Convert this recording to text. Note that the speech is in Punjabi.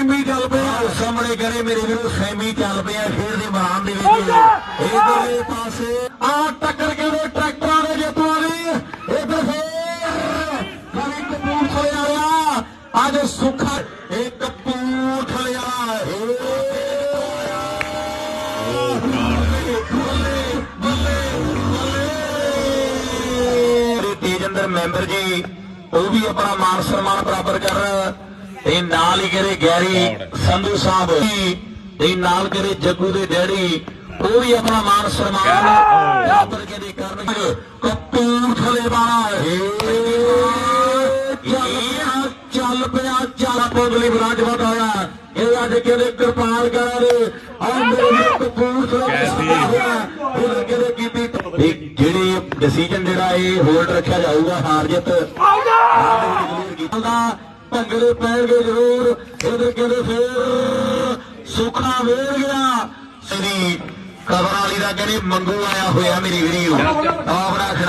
ਸੈਮੀ ਚੱਲ ਪਿਆ ਸਾਹਮਣੇ ਕਰੇ ਮੇਰੇ ਵੀਰੋ ਸੈਮੀ ਚੱਲ ਪਿਆ ਖੇਡ ਦੇ ਮੈਦਾਨ ਦੇ ਵਿੱਚ। ਇਧਰਲੇ ਪਾਸੇ ਆ ਟੱਕਰ ਕੇ ਉਹ ਟਰੈਕਟਰਾਂ ਦੇ ਜੇਤੂਆਂ ਦੀ ਇਧਰ ਫੇਰ ਕਵੀ ਕਪੂਰਥਲੇ ਵਾਲਿਆ ਅੱਜ ਸੁੱਖਾ ਇਹ ਵਾਲਾ ਏ ਤੇਜਿੰਦਰ ਮੈਂਬਰ ਜੀ ਉਹ ਵੀ ਆਪਣਾ ਮਾਨ ਸਨਮਾਨ ਪ੍ਰਾਪਤ ਕਰ ਰਿਹਾ ਤੇ ਨਾਲ ਹੀ ਕਰੇ ਗੈਰੀ ਸੰਧੂ ਸਾਹਿਬ। ਜੀ ਤੇ ਨਾਲ ਕਰੇ ਜੱਗੂ ਦੇ ਡੈਡੀ। ਉਹ ਵੀ ਆਪਣਾ ਮਾਨ ਸਨਮਾਨ ਪ੍ਰਾਪਤ ਕਰੇ ਕਰਨਗੇ। ਕਪੂਰਥਲੇ ਵਾਲਾ। ਚੱਲ ਪਿਆ ਚੱਲ ਪਿਆ। ਚਾਲਾ ਪੋਗਲੀ ਵਿਰਾਜਮਾਨ ਹੋਇਆ ਇਹ ਅੱਜ ਕਿਹਦੇ ਕਿਰਪਾਲ ਕਰਾਂ ਦੇ ਆ ਮੇਰੇ ਕਪੂਰਥਲੇ ਉਹ ਕਿਹਦੇ ਕੀਤੀ ਇਹ ਜਿਹੜੇ ਡਿਸੀਜਨ ਜਿਹੜਾ ਇਹ ਹੋਲਡ ਰੱਖਿਆ ਜਾਊਗਾ ਹਾਰ ਜਿੱਤ। ਦਾ ਭੰਗੜੇ ਪੈਣਗੇ ਜ਼ਰੂਰ। ਇਹਦੇ ਕਹਿੰਦੇ ਫੇਰ ਸੁਖਾ ਵੇਰ ਗਿਆ। ਸ੍ਰੀ ਕਬਰ ਵਾਲੀ ਦਾ ਕਹਿੰਦੇ, ਮੰਗੂ ਆਇਆ ਹੋਇਆ ਮੇਰੀ ਵੀਡੀਓ। ਆਪਣਾ ਖਿਡਾ